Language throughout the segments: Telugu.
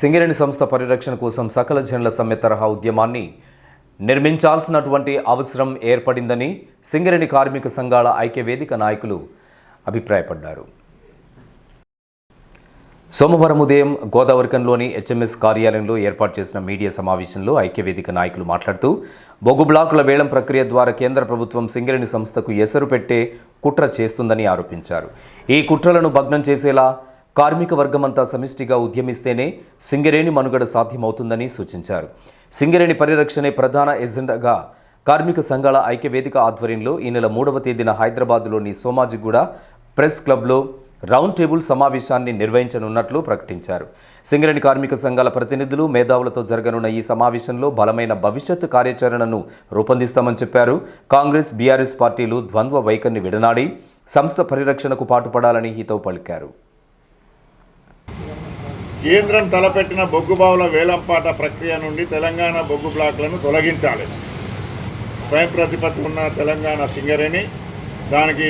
సింగరేణి సంస్థ పరిరక్షణ కోసం సకల జనుల సమ్మె తరహా ఉద్యమాన్ని నిర్మించాల్సినటువంటి అవసరం ఏర్పడిందని సింగరేణి కార్మిక సంఘాల ఐక్యవేదిక నాయకులు అభిప్రాయపడ్డారు. సోమవారం ఉదయం గోదావరికంలోని హెచ్ఎంఎస్ కార్యాలయంలో ఏర్పాటు చేసిన మీడియా సమావేశంలో ఐక్యవేదిక నాయకులు మాట్లాడుతూ బొగ్గు బ్లాకుల వేలం ప్రక్రియ ద్వారా కేంద్ర ప్రభుత్వం సింగరేణి సంస్థకు ఎసరు పెట్టే కుట్ర చేస్తుందని ఆరోపించారు. ఈ కుట్రలను భగ్నం చేసేలా కార్మిక వర్గమంతా సమిష్టిగా ఉద్యమిస్తేనే సింగరేణి మనుగడ సాధ్యమవుతుందని సూచించారు. సింగరేణి పరిరక్షణే ప్రధాన ఎజెండాగా కార్మిక సంఘాల ఐక్యవేదిక ఆధ్వర్యంలో ఈ నెల మూడవ తేదీన హైదరాబాద్లోని సోమాజిగూడ ప్రెస్ క్లబ్లో రౌండ్ టేబుల్ సమావేశాన్ని నిర్వహించనున్నట్లు ప్రకటించారు. సింగరేణి కార్మిక సంఘాల ప్రతినిధులు మేధావులతో జరగనున్న ఈ సమావేశంలో బలమైన భవిష్యత్తు కార్యాచరణను రూపొందిస్తామని చెప్పారు. కాంగ్రెస్ బీఆర్ఎస్ పార్టీలు ద్వంద్వ వైఖరిని విడనాడి సంస్థ పరిరక్షణకు పాటుపడాలని హితవు పలికారు. కేంద్రం తలపెట్టిన బొగ్గుబావుల వేలంపాట ప్రక్రియ నుండి తెలంగాణ బొగ్గు బ్లాక్లను తొలగించాలి. స్వయం ప్రతిపత్తి ఉన్న తెలంగాణ సింగరేణి దానికి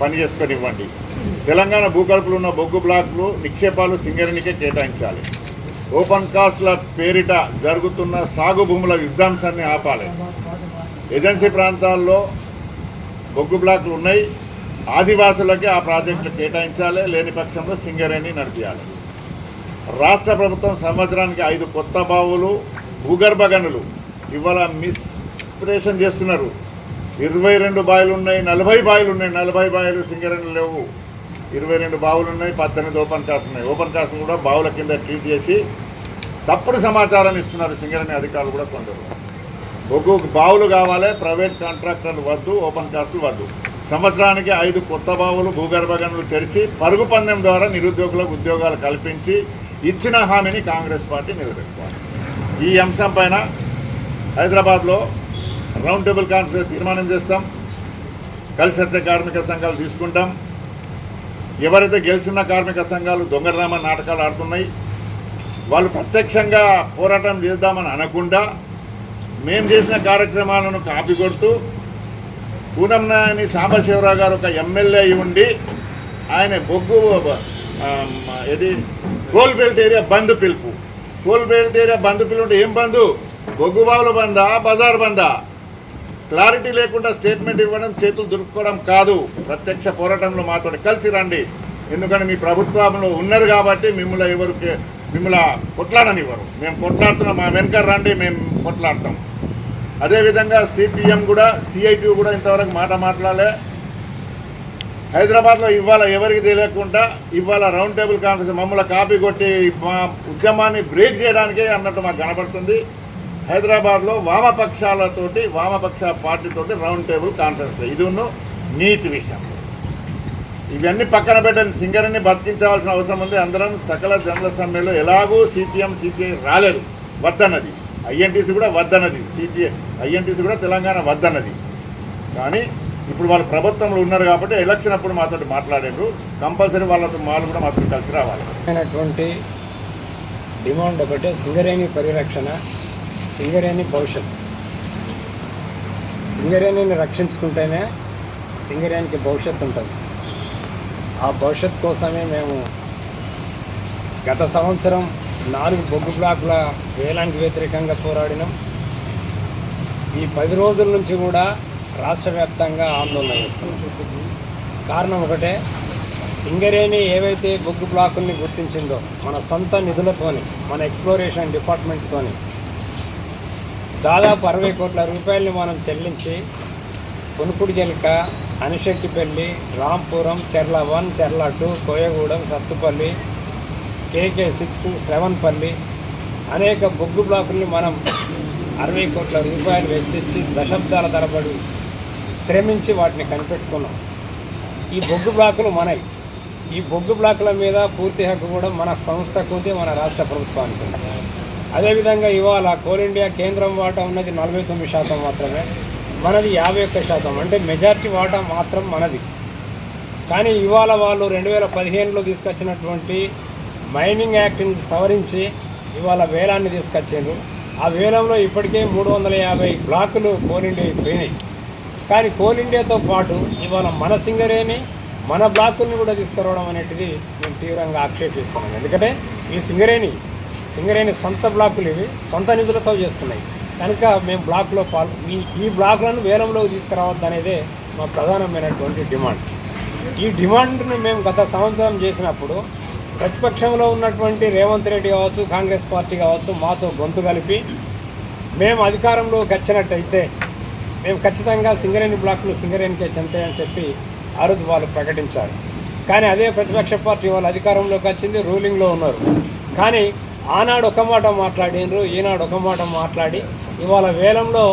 పనిచేసుకొనివ్వండి తెలంగాణ భూకల్పులు ఉన్న బొగ్గు బ్లాక్లు నిక్షేపాలు సింగరేణికే కేటాయించాలి. ఓపెన్ కాస్ట్ల పేరిట జరుగుతున్న సాగు భూముల విధ్వంసాన్ని ఆపాలి. ఏజెన్సీ ప్రాంతాల్లో బొగ్గు బ్లాక్లు ఉన్నాయి. ఆదివాసులకి ఆ ప్రాజెక్టులు కేటాయించాలి. లేని పక్షంలో సింగరేణి నడిపించాలి రాష్ట్ర ప్రభుత్వం సంవత్సరానికి ఐదు కొత్త బావులు భూగర్భ గనులు ఇవాళ మిస్ప్రేషన్ చేస్తున్నారు. ఇరవై రెండు బావిలు ఉన్నాయి నలభై బావిలు ఉన్నాయి నలభై బావిలు సింగరేణి లేవు. ఇరవై రెండు బావులు ఉన్నాయి పద్దెనిమిది ఓపెన్ కాస్ట్ ఉన్నాయి. ఓపెన్ కాస్ట్ కూడా బావుల కింద ట్రీట్ చేసి తప్పుడు సమాచారం ఇస్తున్నారు సింగరేణి అధికారులు కూడా కొందరు. ఒక్కొక్క బావులు కావాలి ప్రైవేట్ కాంట్రాక్టర్లు వద్దు ఓపెన్ కాస్ట్లు వద్దు. సంవత్సరానికి ఐదు కొత్త బావులు భూగర్భ గనులు తెరిచి పరుగు పందెం ద్వారా నిరుద్యోగులకు ఉద్యోగాలు కల్పించి ఇచ్చిన హామీని కాంగ్రెస్ పార్టీ నిలబెట్టుకోవాలి. ఈ అంశం పైన హైదరాబాద్లో రౌండ్ టేబుల్ కాన్ఫరెన్స్ తీర్మానం చేస్తాం. కలిసి వచ్చే కార్మిక సంఘాలు తీసుకుంటాం. ఎవరైతే గెలిచిన కార్మిక సంఘాలు దొంగరామ నాటకాలు ఆడుతున్నాయి వాళ్ళు ప్రత్యక్షంగా పోరాటం చేద్దామని అనకుండా మేము చేసిన కార్యక్రమాలను కాపీ కొడుతూ పూనంనాని సాంబశివరావు గారు ఒక ఎమ్మెల్యే అయి ఉండి ఆయన బొగ్గు ఇది కోల్ బెల్ట్ ఏరియా బంద్ పిలుపు. కోల్ బెల్ట్ ఏరియా బంద్ పిలుపు ఏం బంధు బొగ్గుబావుల బందా బజార్ బందా? క్లారిటీ లేకుండా స్టేట్మెంట్ ఇవ్వడం చేతులు దొరుకుకోవడం కాదు. ప్రత్యక్ష పోరాటంలో మాతో కలిసి రండి. ఎందుకంటే మీ ప్రభుత్వంలో ఉన్నారు కాబట్టి మిమ్మల్ని ఎవరు మిమ్మల్ని కొట్లాడనివ్వరు. మేము కొట్లాడుతున్నాం మా వెనక రండి మేము కొట్లాడతాం. అదేవిధంగా సిపిఎం కూడా సిఐటి కూడా ఇంతవరకు మాట మాట్లాడలే. హైదరాబాద్లో ఇవాళ ఎవరికి తెలియకుండా ఇవాళ రౌండ్ టేబుల్ కాన్ఫరెన్స్ మమ్మల్ని కాపీ కొట్టి మా ఉద్యమాన్ని బ్రేక్ చేయడానికే అన్నట్టు మాకు కనబడుతుంది. హైదరాబాద్లో వామపక్షాలతోటి వామపక్ష పార్టీతోటి రౌండ్ టేబుల్ కాన్ఫరెన్స్. ఇది ఉన్న నీట్ విషయం. ఇవన్నీ పక్కన పెట్టండి. సింగర్ని బతికించాల్సిన అవసరం ఉంది. అందరం సకల జనరల్ సమ్మెలో ఎలాగూ సిపిఎం సిపిఐ రాలేదు. వద్దన్నది ఐఎన్టీసీ కూడా వద్దన్నది సిపిఐ ఐఎన్టీసీ కూడా తెలంగాణ వద్దన్నది కానీ ఇప్పుడు వాళ్ళు ప్రభుత్వంలో ఉన్నారు కాబట్టి ఎలక్షన్ అప్పుడు మాతో మాట్లాడారు కంపల్సరీ వాళ్ళతో వాళ్ళు కూడా మాతో కలిసి రావాలి. అయినటువంటి డిమాండ్ ఒకటే సింగరేణి పరిరక్షణ సింగరేణి భవిష్యత్ సింగరేణిని రక్షించుకుంటేనే సింగరేణికి భవిష్యత్తు ఉంటుంది. ఆ భవిష్యత్ కోసమే మేము గత సంవత్సరం నాలుగు బొగ్గు బ్లాకుల వేలానికి వ్యతిరేకంగా పోరాడినాం. ఈ పది రోజుల నుంచి కూడా రాష్ట్ర వ్యాప్తంగా ఆందోళన చేస్తున్నాం. కారణం ఒకటే సింగరేణి ఏవైతే బొగ్గు బ్లాకుల్ని గుర్తించిందో మన సొంత నిధులతోని మన ఎక్స్ప్లోరేషన్ డిపార్ట్మెంట్తోని దాదాపు అరవై కోట్ల రూపాయలని మనం చెల్లించి కొనుకుడు జలక అనిశెట్టిపల్లి Rampuram Cherla one Cherla two Koyagudem Sathupalli KK six Shravanapalli అనేక బొగ్గు బ్లాకుల్ని మనం అరవై కోట్ల రూపాయలు వెచ్చించి దశాబ్దాల తరబడి శ్రమించి వాటిని కనిపెట్టుకున్నాం. ఈ బొగ్గు బ్లాకులు మనవి ఈ బొగ్గు బ్లాకుల మీద పూర్తి హక్కు కూడా మన సంస్థకు ఉంది మన రాష్ట్ర ప్రభుత్వానికి. ఉంది అదేవిధంగా ఇవాళ కోల్ ఇండియా కేంద్రం వాటా ఉన్నది నలభై తొమ్మిది శాతం మాత్రమే. మనది యాభై ఒక్క శాతం. అంటే మెజార్టీ వాటా మాత్రం మనది. కానీ ఇవాళ వాళ్ళు రెండు వేల పదిహేనులో తీసుకొచ్చినటువంటి మైనింగ్ యాక్ట్ని సవరించి ఇవాళ వేలాన్ని తీసుకొచ్చారు. ఆ వేలంలో ఇప్పటికే మూడు వందల యాభై బ్లాకులు కోల్ పోయినాయి. కానీ కోల్ ఇండియాతో పాటు ఇవాళ మన సింగరేని మన బ్లాకుల్ని కూడా తీసుకురావడం అనేటిది మేము తీవ్రంగా ఆక్షేపిస్తున్నాం. ఎందుకంటే ఈ సింగరేణి సింగరేణి సొంత బ్లాకులు ఇవి సొంత నిధులతో చేసుకున్నాయి. కనుక మేము బ్లాక్లో పాల్ ఈ ఈ బ్లాక్లను వేలంలోకి తీసుకురావద్దనేదే మా ప్రధానమైనటువంటి డిమాండ్. ఈ డిమాండ్ను మేము గత సంవత్సరం చేసినప్పుడు ప్రతిపక్షంలో ఉన్నటువంటి రేవంత్ రెడ్డి కావచ్చు కాంగ్రెస్ పార్టీ కావచ్చు మాతో గొంతు కలిపి మేము అధికారంలో గచ్చినట్టయితే మేము ఖచ్చితంగా సింగరేణి బ్లాక్లు సింగరేణికే చెందాయని చెప్పి ఆ రోజు వాళ్ళు ప్రకటించారు. కానీ అదే ప్రతిపక్ష పార్టీ వాళ్ళు అధికారంలోకి వచ్చింది రూలింగ్లో ఉన్నారు. కానీ ఆనాడు ఒక మాట మాట్లాడినరు ఈనాడు ఒక మాట మాట్లాడి ఇవాళ వేలంలో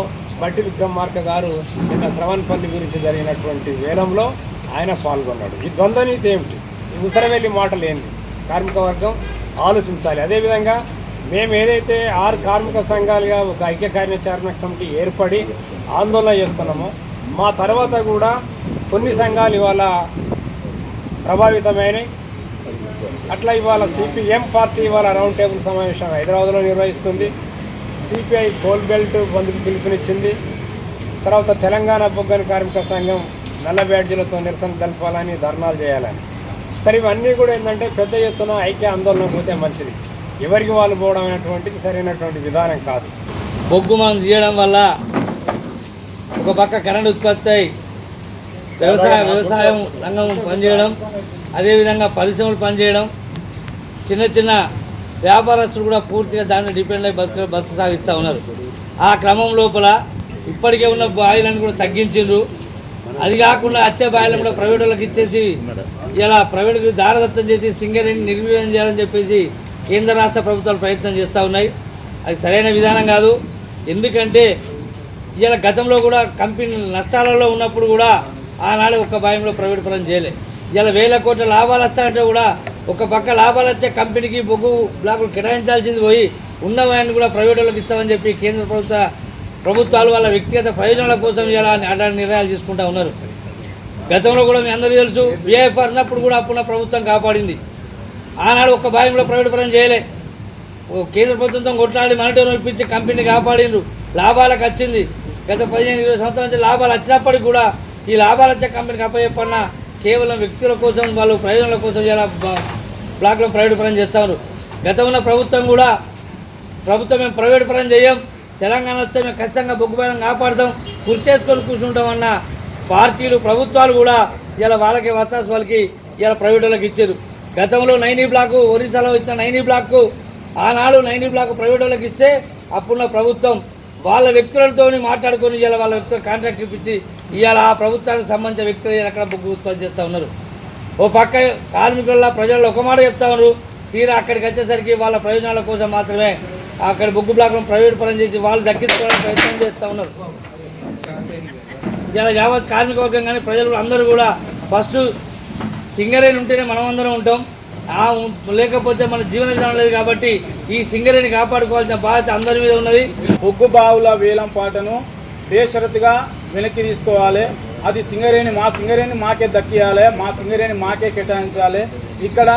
బట్టి విక్రమార్క గారు నిన్న శ్రవణపల్లి గురించి జరిగినటువంటి వేలంలో ఆయన పాల్గొన్నాడు. ఈ ద్వంద్వనీతి ఏమిటి? ఈ ఉసరవెల్లి మాటలు ఏంటి? కార్మిక వర్గం ఆలోచించాలి. అదేవిధంగా మేము ఏదైతే ఆరు కార్మిక సంఘాలుగా ఒక ఐక్య కార్యాచరణ కమిటీ ఏర్పడి ఆందోళన చేస్తున్నామో మా తర్వాత కూడా కొన్ని సంఘాలు ఇవాళ ప్రభావితమైనవి అట్లా ఇవాళ సిపిఎం పార్టీ ఇవాళ రౌండ్ టేబుల్ సమావేశం హైదరాబాద్లో నిర్వహిస్తుంది. సిపిఐ గోల్ బెల్ట్ బంధుకు పిలుపునిచ్చింది. తర్వాత తెలంగాణ బొగ్గని కార్మిక సంఘం నల్ల బ్యాడ్జీలతో నిరసన తెలపాలని ధర్నాలు చేయాలని. సరే ఇవన్నీ కూడా ఏంటంటే పెద్ద ఎత్తున ఐక్య ఆందోళన పోతే మంచిది. ఎవరికి వాళ్ళు పోవడం అనేటువంటిది సరైనటువంటి విధానం కాదు. బొగ్గు మనం తీయడం వల్ల ఒక పక్క కరెంట్ ఉత్పత్తి అయి వ్యవసాయ వ్యవసాయం రంగం పనిచేయడం అదేవిధంగా పరిశ్రమలు పనిచేయడం చిన్న చిన్న వ్యాపారస్తులు కూడా పూర్తిగా దాన్ని డిపెండ్ అయి బతుకు బతుకు సాగిస్తూ ఉన్నారు. ఆ క్రమం లోపల ఇప్పటికే ఉన్న బాయిలను కూడా తగ్గించిండ్రు. అది కాకుండా వచ్చే బాయిలను కూడా ప్రైవేట్ వాళ్ళకి ఇచ్చేసి ఇలా ప్రైవేటు దారదత్తం చేసి సింగరేణి నిర్వీర్యం చేయాలని చెప్పేసి కేంద్ర రాష్ట్ర ప్రభుత్వాలు ప్రయత్నం చేస్తూ ఉన్నాయి. అది సరైన విధానం కాదు. ఎందుకంటే ఇలా గతంలో కూడా కంపెనీ నష్టాలలో ఉన్నప్పుడు కూడా ఆనాడు ఒక్క భయంలో ప్రైవేట్ పరం చేయలే. ఇలా వేల కోట్ల లాభాలు వస్తాయంటే కూడా ఒక పక్క లాభాలు వచ్చే కంపెనీకి బొగ్గు బ్లాకులు కేటాయించాల్సింది పోయి ఉన్నవాయని కూడా ప్రైవేట్ వాళ్ళకి ఇస్తామని చెప్పి కేంద్ర ప్రభుత్వ ప్రభుత్వాలు వాళ్ళ వ్యక్తిగత ప్రయోజనాల కోసం ఇలా అలాంటి నిర్ణయాలు తీసుకుంటా ఉన్నారు. గతంలో కూడా మీ అందరూ తెలుసు విఐఎఫ్ అన్నప్పుడు కూడా అప్పున్న ప్రభుత్వం కాపాడింది. ఆనాడు ఒక్క భాగంలో ప్రైవేట్ పరం చేయలే. కేంద్ర ప్రభుత్వంతో కొట్లాడి మనటోని ఇప్పించి కంపెనీని కాపాడిండ్రు. లాభాలకు వచ్చింది. గత పదిహేను ఇరవై సంవత్సరాల నుంచి లాభాలు వచ్చినప్పటికి కూడా ఈ లాభాలు వచ్చే కంపెనీకి అప్పచెప్పన్నా కేవలం వ్యక్తుల కోసం వాళ్ళు ప్రయోజనాల కోసం ఇలా బ్లాక్లో ప్రైవేట్ పరం చేస్తారు గతంలో ప్రభుత్వం కూడా ప్రభుత్వం మేము ప్రైవేట్ పరం చేయం. తెలంగాణ వస్తే మేము ఖచ్చితంగా బొగ్గుపైన గుర్తు చేసుకొని కూర్చుంటామన్న పార్టీలు ప్రభుత్వాలు కూడా ఇలా వాళ్ళకి వస్తాస్ వాళ్ళకి ఇలా ప్రైవేట్ వాళ్ళకి ఇచ్చారు. గతంలో నైనీ బ్లాక్ ఒరిస్సాలో ఇచ్చిన నైనీ బ్లాక్కు ఆనాడు నైనీ బ్లాక్ ప్రైవేట్ వాళ్ళకి ఇస్తే అప్పుడున్న ప్రభుత్వం వాళ్ళ వ్యక్తులతో మాట్లాడుకొని ఇలా వాళ్ళ వ్యక్తులు కాంట్రాక్ట్ ఇప్పించి ఇవాళ ఆ ప్రభుత్వానికి సంబంధించిన వ్యక్తులు ఇవాళ అక్కడ ఉత్పత్తి చేస్తూ ఉన్నారు. ఓ పక్క కార్మికుల ప్రజలు ఒక మాట చెప్తా ఉన్నారు. తీరా అక్కడికి వచ్చేసరికి వాళ్ళ ప్రయోజనాల కోసం మాత్రమే అక్కడ బొగ్గు బ్లాక్లను ప్రైవేట్ పరం చేసి వాళ్ళు దక్కించుకోవడానికి ప్రయత్నం చేస్తూ ఉన్నారు. ఇలా యావత్ కార్మిక వర్గం కానీ ప్రజలు అందరూ కూడా ఫస్ట్ సింగరేణి ఉంటేనే మనం అందరం ఉంటాం. ఆ లేకపోతే మన జీవన విధానం లేదు కాబట్టి ఈ సింగరేణి కాపాడుకోవాల్సిన బాధ్యత అందరి మీద ఉన్నది. బొగ్గు బావుల వేలం పాటను బేషరతుగా వెనక్కి తీసుకోవాలి. అది సింగరేణి మా సింగరేణి మాకే దక్కియాలి. మా సింగరేణి మాకే కేటాయించాలి. ఇక్కడ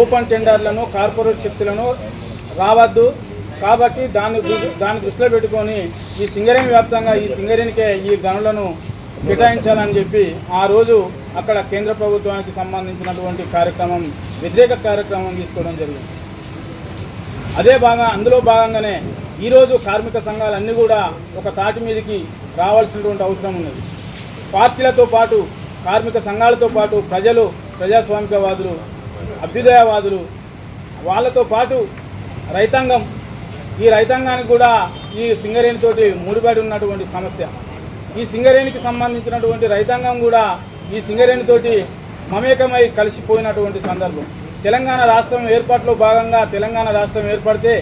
ఓపెన్ టెండర్లను కార్పొరేట్ శక్తులను రావద్దు. కాబట్టి దాన్ని దాన్ని దృష్టిలో పెట్టుకొని ఈ సింగరేణి వ్యాప్తంగా ఈ సింగరేణికే ఈ గనులను కేటాయించాలని చెప్పి ఆ రోజు అక్కడ కేంద్ర ప్రభుత్వానికి సంబంధించినటువంటి కార్యక్రమం వ్యతిరేక కార్యక్రమం తీసుకోవడం జరిగింది. అదే భాగంగా అందులో భాగంగానే ఈరోజు కార్మిక సంఘాలన్నీ కూడా ఒక తాటి మీదకి రావాల్సినటువంటి అవసరం ఉన్నది. పార్టీలతో పాటు కార్మిక సంఘాలతో పాటు ప్రజలు ప్రజాస్వామికవాదులు అభ్యుదయవాదులు వాళ్ళతో పాటు రైతాంగం. ఈ రైతాంగానికి కూడా ఈ సింగరేణితోటి ముడిపడి ఉన్నటువంటి సమస్య. ఈ సింగరేణికి సంబంధించినటువంటి రైతాంగం కూడా ఈ సింగరేణితోటి మమేకమై కలిసిపోయినటువంటి సందర్భం. తెలంగాణ రాష్ట్రం ఏర్పాటులో భాగంగా తెలంగాణ రాష్ట్రం ఏర్పడితే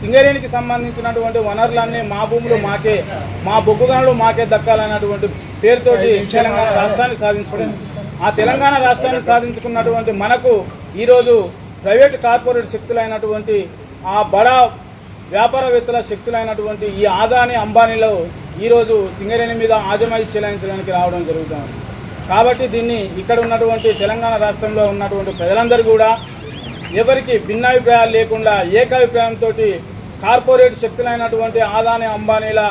సింగరేణికి సంబంధించినటువంటి వనరులన్నీ మా భూములు మాకే మా బొగ్గు గనులు మాకే దక్కాలన్నటువంటి పేరుతోటి తెలంగాణ రాష్ట్రాన్ని సాధించుకుంది ఆ తెలంగాణ రాష్ట్రాన్ని సాధించుకున్నటువంటి మనకు ఈరోజు ప్రైవేట్ కార్పొరేట్ శక్తులైనటువంటి ఆ బడా వ్యాపారవేత్తల శక్తులైనటువంటి ఈ ఆదాని అంబానీలో ఈరోజు సింగరేణి మీద ఆజమాయి చెలాయించడానికి రావడం జరుగుతుంది. కాబట్టి దీన్ని ఇక్కడ ఉన్నటువంటి తెలంగాణ రాష్ట్రంలో ఉన్నటువంటి ప్రజలందరూ కూడా ఎవరికి భిన్నాభిప్రాయాలు లేకుండా ఏకాభిప్రాయంతో కార్పొరేట్ శక్తులైనటువంటి ఆదాని అంబానీల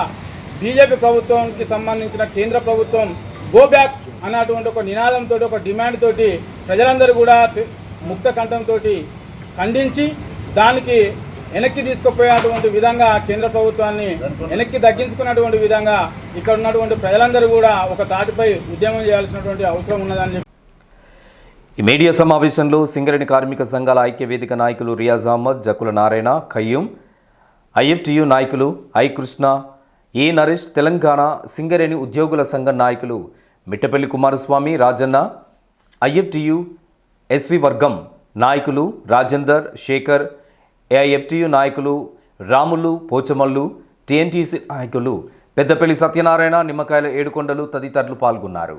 బీజేపీ ప్రభుత్వంకి సంబంధించిన కేంద్ర ప్రభుత్వం గో బ్యాక్ అన్నటువంటి ఒక నినాదంతో ఒక డిమాండ్ తోటి ప్రజలందరూ కూడా ముక్త కంఠంతో ఖండించి దానికి వెనక్కి తీసుకుపోయేటువంటి విధంగా కేంద్ర ప్రభుత్వాన్ని వెనక్కి తగ్గించుకున్నటువంటి విధంగా ఇక్కడ ఉన్నటువంటి ప్రజలందరూ కూడా ఒక తాటిపై ఉద్యమం చేయాల్సినటువంటి అవసరం ఉన్నదని చెప్పి ఈ మీడియా సమావేశంలో సింగరేణి కార్మిక సంఘాల ఐక్య వేదిక నాయకులు రియాజ్ అహ్మద్ జకుల నారాయణ ఖయ్యూం ఐఎఫ్టియు నాయకులు ఐ కృష్ణ ఏ నరేష్ తెలంగాణ సింగరేణి ఉద్యోగుల సంఘం నాయకులు మిట్టపల్లి కుమారస్వామి రాజన్న ఐఎఫ్టియు ఎస్వి వర్గం నాయకులు రాజేందర్ శేఖర్ ఏఐఎఫ్టియు నాయకులు రాములు పోచమల్లు టీఎన్టీసీ నాయకులు పెద్దపల్లి సత్యనారాయణ నిమ్మకాయల ఏడుకొండలు తదితరులు పాల్గొన్నారు.